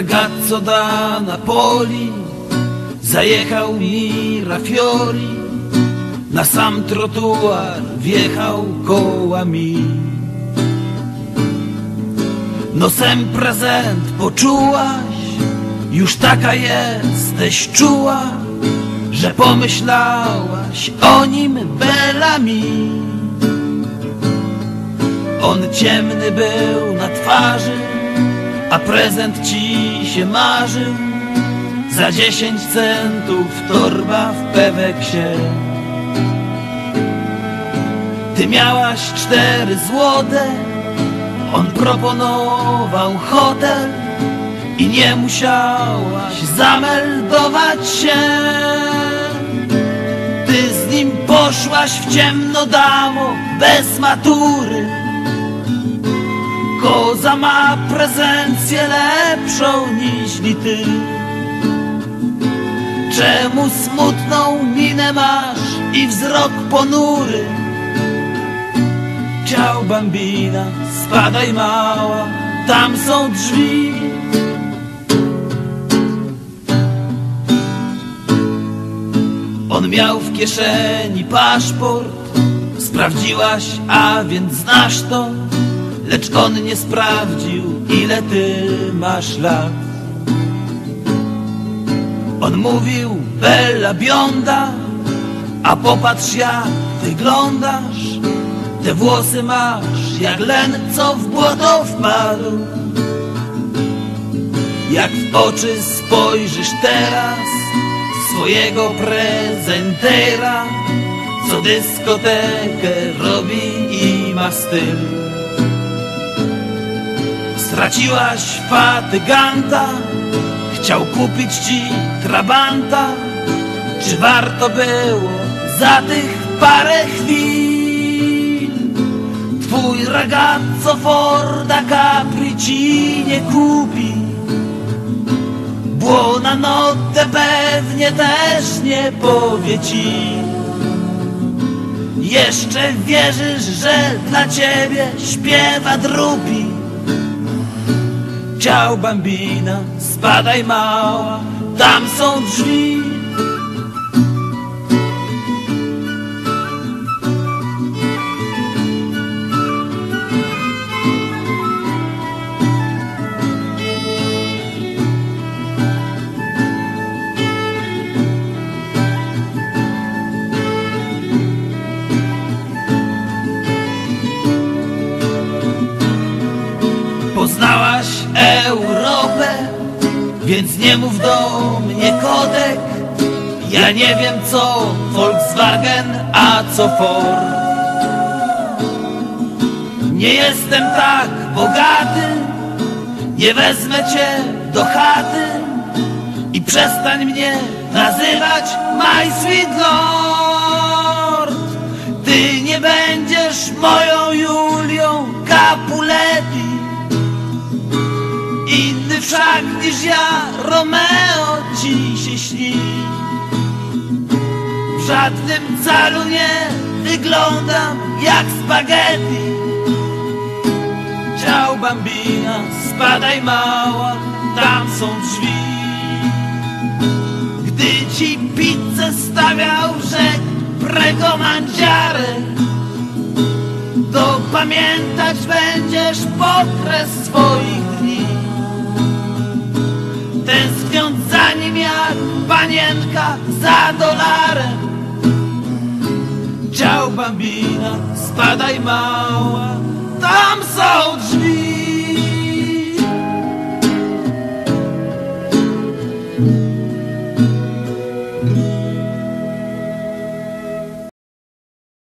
ragazzo da Napoli Zajechał mi rafiori Na sam trotuar wjechał kołami Nosem prezent poczułaś Już taka jesteś czuła Że pomyślałaś o nim belami On ciemny był na twarzy A prezent ci się marzył Za dziesięć centów torba w peweksie. Ty miałaś cztery złote On proponował hotel I nie musiałaś zameldować się. Ty z nim poszłaś w ciemno damo Bez matury Koza ma prezencję lepszą niż ty. Czemu smutną minę masz i wzrok ponury? Ciao bambina, spadaj mała, tam są drzwi. On miał w kieszeni paszport Sprawdziłaś, a więc znasz to Lecz on nie sprawdził, ile ty masz lat. On mówił, bella bionda A popatrz jak wyglądasz. Te włosy masz, jak len, co w błoto wpadł Jak w oczy spojrzysz teraz Swojego prezentera Co dyskotekę robi i ma styl Straciłaś fatyganta Chciał kupić ci trabanta. Czy warto było za tych parę chwil? Twój ragazzo Forda Capri ci nie kupi. Błona pewnie też nie powie ci. Jeszcze wierzysz, że dla ciebie śpiewa drupi Ciao bambina, spadaj mała, tam są drzwi Poznałaś Europę, więc nie mów do mnie kodek. Ja nie wiem co Volkswagen, a co Ford. Nie jestem tak bogaty, nie wezmę cię do chaty i przestań mnie nazywać my sweet lord. Ty nie będziesz moją Julią Capuletti. Wszak niż ja, Romeo ci się śni W żadnym calu nie wyglądam jak spaghetti. Ciao bambina, spadaj mała, tam są drzwi. Gdy ci pizzę stawiał rzek prego mangiare To pamiętać będziesz okres swoich nim jak panienka za dolarem. Ciao bambina, spadaj mała